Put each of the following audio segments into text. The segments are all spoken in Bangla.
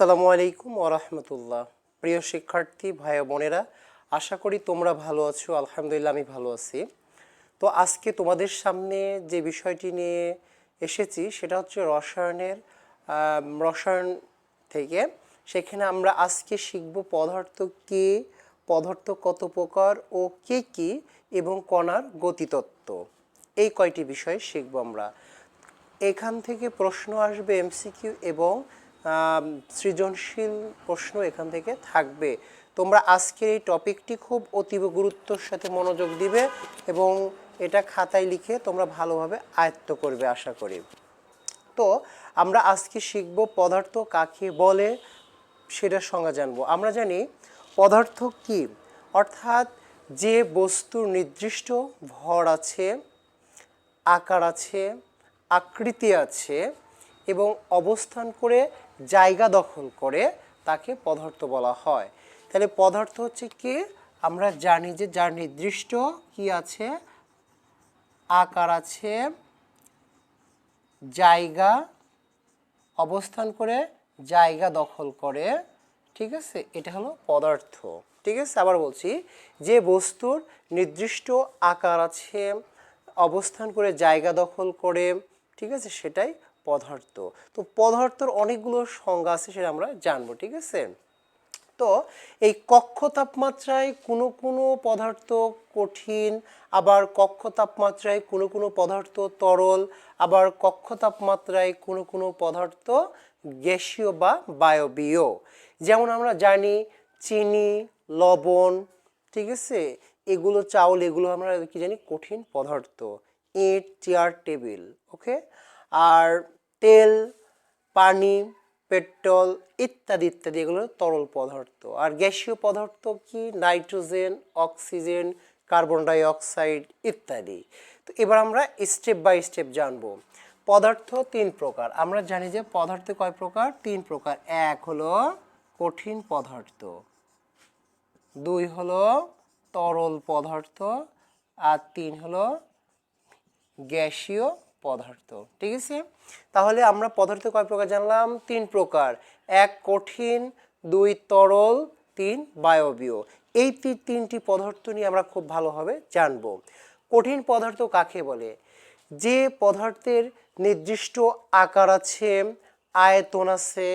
আসসালামু আলাইকুম ওরহমতুল্লাহ প্রিয় শিক্ষার্থী, ভাই বোনেরা, আশা করি তোমরা ভালো আছো, আলহামদুলিল্লাহ আমি ভালো আছি। তো আজকে তোমাদের সামনে যে বিষয়টি নিয়ে এসেছি, সেটা হচ্ছে রসায়নের রসায়ন থেকে সেখানে আমরা আজকে শিখব পদার্থ কি, পদার্থ কত প্রকার ও কে কি এবং কণার গতিতত্ত্ব। এই কয়টি বিষয় শিখব আমরা। এখান থেকে প্রশ্ন আসবে এমসিকিউ এবং সৃজনশীল প্রশ্ন এখান থেকে থাকবে। তোমরা আজকের এই টপিকটি খুব অতীব গুরুত্বর সাথে মনোযোগ দিবে এবং এটা খাতায় লিখে তোমরা ভালোভাবে আয়ত্ত করবে, আশা করি। তো, আমরা আজকে শিখব পদার্থ কাকে বলে, সেটার সংজ্ঞা জানব। আমরা জানি পদার্থ কি? অর্থাৎ যে বস্তুর নির্দিষ্ট ভর আছে, আকার আছে, আকৃতি আছে এবং অবস্থান করে জায়গা দখল করে তাকে পদার্থ বলা হয়। তাহলে পদার্থ হচ্ছে কি? আমরা জানি যে যার নির্দিষ্ট কি আছে? আকার আছে, জায়গা, অবস্থান করে জায়গা দখল করে, ঠিক আছে? এটা হলো পদার্থ। ঠিক আছে? আবার বলছি, যে বস্তুর নির্দিষ্ট আকার আছে, অবস্থান করে জায়গা দখল করে, ঠিক আছে? সেটাই পদার্থ। তো পদার্থর অনেকগুলো সংজ্ঞা আছে সেটা আমরা জানব, ঠিক আছে? তো এই কক্ষ তাপমাত্রায় কোনো কোনো পদার্থ কঠিন, আবার কক্ষ তাপমাত্রায় কোনো কোনো পদার্থ তরল, আবার কক্ষ তাপমাত্রায় কোনো কোনো পদার্থ গ্যাসীয় বা বায়বীয়। যেমন আমরা জানি চিনি, লবণ, ঠিক আছে? এগুলো চাউল, এগুলো আমরা কি জানি? কঠিন পদার্থ। ইট, চেয়ার, টেবিল, ওকে? আর তেল, পানি, পেট্রোল ইত্যাদি ইত্যাদি এগুলো তরল পদার্থ। আর গ্যাসীয় পদার্থ কি? Nitrogen, oxygen, carbon dioxide ইত্যাদি। তো এবার আমরা স্টেপ বাই স্টেপ জানব। পদার্থ তিন প্রকার। আমরা জানি যে পদার্থ কয় প্রকার? তিন প্রকার। এক হলো কঠিন পদার্থ, দুই হলো তরল পদার্থ, আর তিন হলো গ্যাসীয় পদার্থ, ঠিক আছে? তাহলে আমরা পদার্থ কয় প্রকার জানলাম? তিন প্রকার। এক কঠিন, দুই তরল, তিন বায়বীয়। এই তিনটি পদার্থ নিয়ে আমরা খুব ভালোভাবে জানব। কঠিন পদার্থ কাকে বলে? যে পদার্থের নির্দিষ্ট আকার আছে, আয়তন আছে,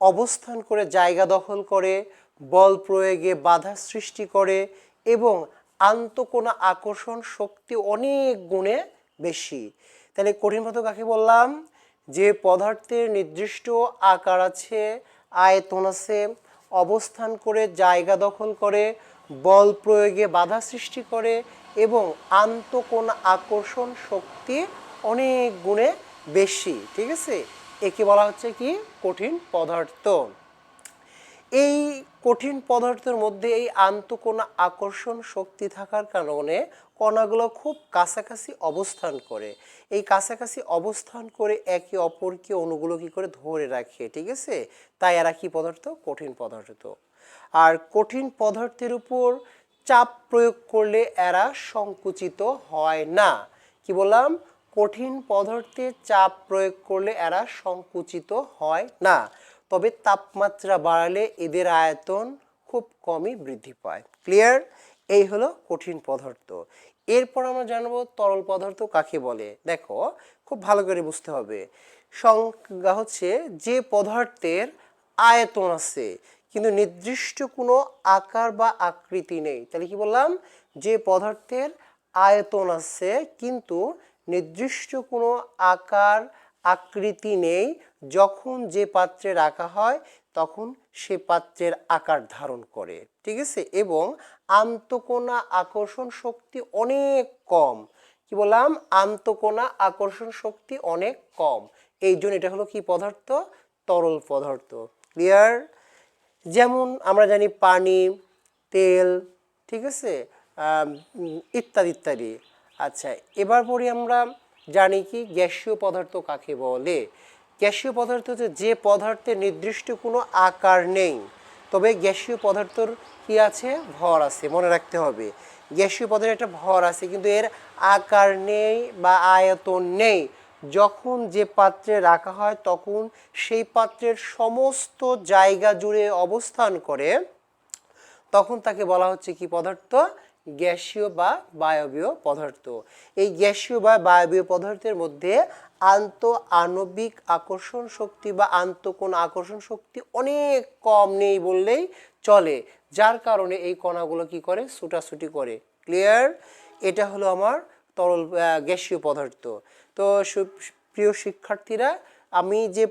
অবস্থান করে জায়গা দখল করে, বল প্রয়োগে বাধা সৃষ্টি করে এবং আন্তঃকোনা আকর্ষণ শক্তি অনেক গুণে বেশি। তাহলে কঠিন পদার্থ কাকে বললাম? যে পদার্থের নির্দিষ্ট আকার আছে, আয়তন আছে, অবস্থান করে, জায়গা দখল করে, বল প্রয়োগে বাধা সৃষ্টি করে এবং আন্তঃকোনা আকর্ষণ শক্তি অনেক গুণে বেশি, ঠিক আছে? একে বলা হচ্ছে কি? কঠিন পদার্থ। এই কঠিন পদার্থের মধ্যে এই আন্তঃকোনা আকর্ষণ শক্তি থাকার কারণে কণাগুলো খুব কাছাকাছি অবস্থান করে। এই কাছাকাছি অবস্থান করে একে অপরকে অণুগুলো কি করে ধরে রাখে, ঠিক আছে? তাই এরা কি পদার্থ? কঠিন পদার্থ আর কঠিন পদার্থের উপর চাপ প্রয়োগ করলে এরা সংকুচিত হয় না। কি বললাম? কঠিন পদার্থে চাপ প্রয়োগ করলে এরা সংকুচিত হয় না। তবে তাপমাত্রা বাড়ালে এদের আয়তন খুব কমই বৃদ্ধি পায়। ক্লিয়ার? এই হলো কঠিন পদার্থ। এরপর আমরা জানব তরল পদার্থ কাকে বলে। দেখো, খুব ভালো করে বুঝতে হবে। সংজ্ঞা হচ্ছে যে পদার্থের আয়তন আছে, কিন্তু নির্দিষ্ট কোনো আকার বা আকৃতি নেই। তাহলে কি বললাম? যে পদার্থের আয়তন আছে, কিন্তু নির্দিষ্ট কোনো আকার, আকৃতি নেই যখন যে পাত্রে রাখা হয়, তখন সে পাত্রের আকার ধারণ করে। ঠিক আছে? এবং আন্তকোনা আকর্ষণ শক্তি অনেক কম। কি বললাম? আন্তকোনা আকর্ষণ শক্তি অনেক কম। এই জন্য এটা হলো কি পদার্থ? তরল পদার্থ। ক্লিয়ার যেমন আমরা জানি পানি, তেল, ঠিক আছে? ইত্যাদি ইত্যাদি। আচ্ছা এবার পরে আমরা জানি কি গ্যাসীয় পদার্থ কাকে বলে? গ্যাসীয় পদার্থ হচ্ছে যে পদার্থের নির্দিষ্ট কোনো আকার নেই, তবে গ্যাসীয় পদার্থর কি আছে? ভর আছে, মনে রাখতে হবে। গ্যাসীয় পদার্থের একটা ভর আছে, কিন্তু এর আকার নেই বা আয়তন নেই। যখন যে পাত্রে রাখা হয়, তখন সেই পাত্রের সমস্ত জায়গা জুড়ে অবস্থান করে, তখন তাকে বলা হচ্ছে কি পদার্থ? গ্যাসীয় বা বায়বীয় পদার্থ। এই গ্যাসীয় বা বায়বীয় পদার্থের মধ্যে আন্ত আণবিক আকর্ষণ শক্তি বা আন্তঃকোণ আকর্ষণ শক্তি অনেক কম নেই বললেই চলে, যার কারণে এই কণাগুলো কি করে? ছুটাছুটি করে। ক্লিয়ার এটা হলো আমার তরল গ্যাসীয় পদার্থ। তো প্রিয় শিক্ষার্থীরা, আমি যে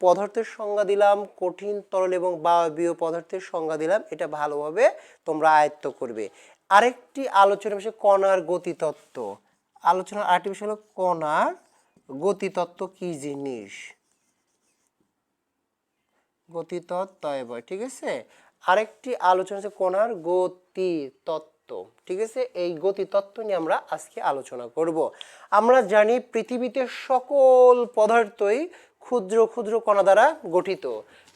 পদার্থের সংজ্ঞা দিলাম, কঠিন, তরল এবং বায়বীয় পদার্থের সংজ্ঞা দিলাম, এটা ভালোভাবে তোমরা আয়ত্ত করবে। আরেকটি আলোচনা বিষয় কণার গতিতত্ত্ব। আলোচনার আরেকটি বিষয় হলো কণার গতিতত্ত্ব কি জিনিস? গতিতত্ত্ব ঠিক আছে? আরেকটি আলোচনা হচ্ছে কোনার গতিতত্ত্ব, ঠিক আছে? এই গতিতত্ত্ব নিয়ে আমরা আজকে আলোচনা করব। আমরা জানি পৃথিবীতে সকল পদার্থই ক্ষুদ্র ক্ষুদ্র কণা দ্বারা গঠিত।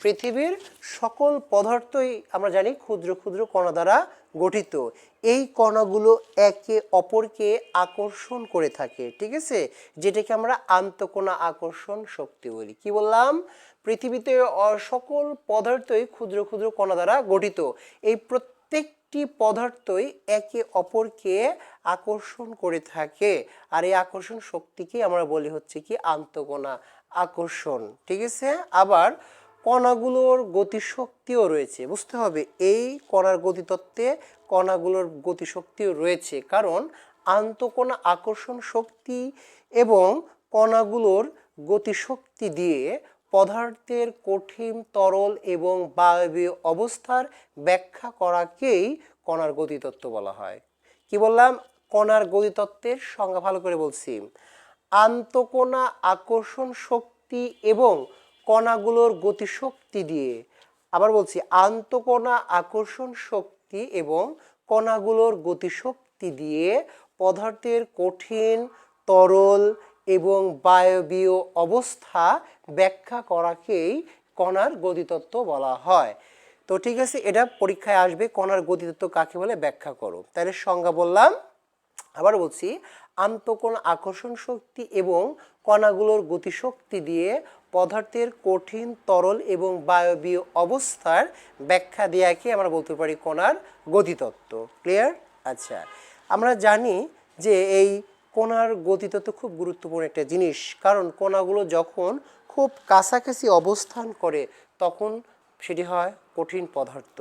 পৃথিবীর সকল পদার্থই আমরা জানি ক্ষুদ্র ক্ষুদ্র কণা দ্বারা গঠিত। এই কণাগুলো একে অপরকে আকর্ষণ করে থাকে, ঠিক আছে? যেটাকে আমরা আন্তঃকণা আকর্ষণ শক্তি বলি। কি বললাম? পৃথিবীতে সকল পদার্থই ক্ষুদ্র ক্ষুদ্র কণা দ্বারা গঠিত। এই প্রত্যেকটি পদার্থই একে অপরকে আকর্ষণ করে থাকে। আর এই আকর্ষণ শক্তিকে আমরা বলি হচ্ছে কি? আন্তঃকণা আকর্ষণ, ঠিক আছে? আবার কণাগুলোর গতিশক্তিও রয়েছে, বুঝতে হবে? এই কণার গতিতত্ত্বে কণাগুলোর গতিশক্তিও রয়েছে, কারণ আন্তকণা আকর্ষণ শক্তি এবং কণাগুলোর গতিশক্তি দিয়ে পদার্থের কঠিন, তরল এবং বায়বীয় অবস্থার ব্যাখ্যা করাকেই কণার গতিতত্ত্ব বলা হয়। কি বললাম? কণার গতিতত্ত্বের সংজ্ঞা ভালো করে বলছি। আন্তঃকণা আকর্ষণ শক্তি এবং কণাগুলোর গতিশক্তি দিয়ে। আবার বলছি আন্তঃকণা আকর্ষণ শক্তি এবং কণাগুলোর গতিশক্তি দিয়ে পদার্থের কঠিন, তরল এবং বায়বীয় অবস্থা ব্যাখ্যা করাকেই কণার গতিতত্ত্ব বলা হয়। তো ঠিক আছে, এটা পরীক্ষায় আসবে, কণার গতিতত্ত্ব কাকে বলে ব্যাখ্যা করো। তাহলে সংজ্ঞা বললাম। আবার বলছি আন্তঃকোণ আকর্ষণ শক্তি এবং কণাগুলোর গতিশক্তি দিয়ে পদার্থের কঠিন, তরল এবং বায়বীয় অবস্থার ব্যাখ্যা দেয়াকে আমরা বলতে পারি কণার গতিতত্ত্ব। ক্লিয়ার আচ্ছা। আমরা জানি যে এই কণার গতিতত্ত্ব খুব গুরুত্বপূর্ণ একটা জিনিস, কারণ কণাগুলো যখন খুব কাছাকাছি অবস্থান করে, তখন সেটি হয় কঠিন পদার্থ।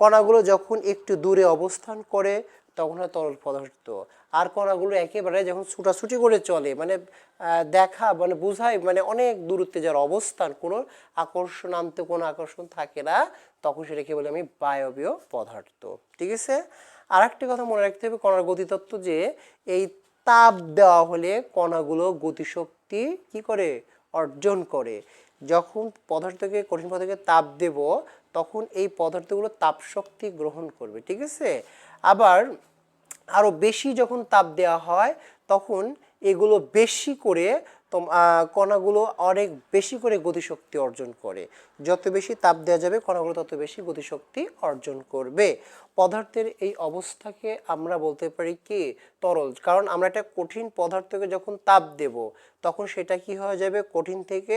কণাগুলো যখন একটু দূরে অবস্থান করে তখন হয় তরল পদার্থ আর কণাগুলো একেবারে যখন ছুটাছুটি করে চলে মানে দেখা মানে বোঝায় মানে অনেক দূরত্বে যার অবস্থান, কোনো আকর্ষণ, আনতে কোনো আকর্ষণ থাকে না, তখন সেটাকে বলে আমি বায়বীয় পদার্থ। ঠিক আছে? আর একটি কথা মনে রাখতে হবে কণার গতিতত্ত্ব যে, এই তাপ দেওয়া হলে কণাগুলো গতিশক্তি কি করে? অর্জন করে। যখন পদার্থকে, কঠিন পদার্থকে তাপ দেব, তখন এই পদার্থগুলো তাপশক্তি গ্রহণ করবে। ঠিক আছে? আবার আরও বেশি যখন তাপ দেওয়া হয়, তখন এগুলো বেশি করে কণাগুলো অনেক বেশি করে গতিশক্তি অর্জন করে। যত বেশি তাপ দেওয়া যাবে, কণাগুলো তত বেশি গতিশক্তি অর্জন করবে। পদার্থের এই অবস্থাকে আমরা বলতে পারি কি? তরল। কারণ আমরা একটা কঠিন পদার্থকে যখন তাপ দেব, তখন সেটা কি হয়ে যাবে? কঠিন থেকে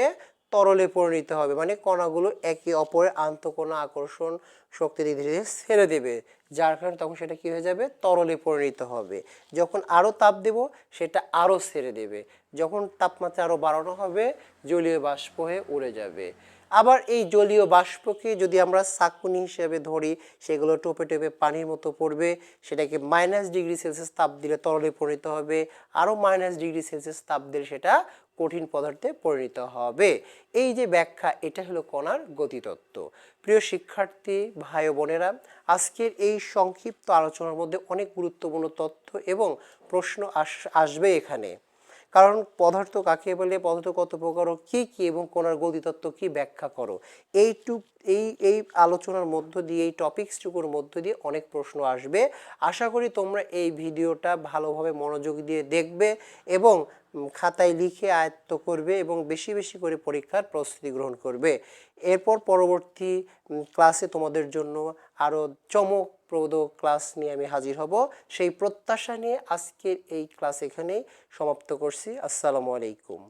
তরলে পরিণত হবে। মানে কণাগুলো একে অপরের আন্তঃকণা আকর্ষণ শক্তি ধীরে ধীরে ছেড়ে দেবে। যার কারণে তখন সেটা কি হয়ে যাবে? তরলে পরিণত হবে। যখন আরও তাপ দেব, সেটা আরও ছেড়ে দেবে। যখন তাপমাত্রা আরও বাড়ানো হবে, জলীয় বাষ্প হয়ে উড়ে যাবে। আবার এই জলীয় বাষ্পকে যদি আমরা সাকুনি হিসেবে ধরি, সেগুলো টোপে টোপে পানির মতো পড়বে, সেটাকে মাইনাস ডিগ্রি সেলসিয়াস তাপ দিলে তরলে পরিণত হবে, আরও মাইনাস ডিগ্রি সেলসিয়াস তাপ দিলে সেটা কঠিন পদার্থে পরিণত হবে। এই যে ব্যাখ্যা, এটা হলো কণার গতিতত্ত্ব। প্রিয় শিক্ষার্থী, ভাই বোনেরা, আজকের এই সংক্ষিপ্ত আলোচনার মধ্যে অনেক গুরুত্বপূর্ণ তথ্য এবং প্রশ্ন আস- আসবে এখানে। কারণ পদার্থ কাকে বলে, পদার্থ কত প্রকার ও কী কি এবং কোনার গতিতত্ত্ব কী ব্যাখ্যা করো? এইটুক এই এই আলোচনার মধ্য দিয়ে, এই টপিকসটুকুর মধ্য দিয়ে অনেক প্রশ্ন আসবে। আশা করি তোমরা এই ভিডিওটা ভালোভাবে মনোযোগ দিয়ে দেখবে এবং খাতায় লিখে আয়ত্ত করবে এবং বেশি বেশি করে পরীক্ষার প্রস্তুতি গ্রহণ করবে। এরপর পরবর্তী ক্লাসে তোমাদের জন্য আরও চমকপ্রদ ক্লাস নিয়ে আমি হাজির হব। সেই প্রত্যাশা নিয়ে আজকের এই ক্লাস এখানেই সমাপ্ত করছি। আসসালামু আলাইকুম।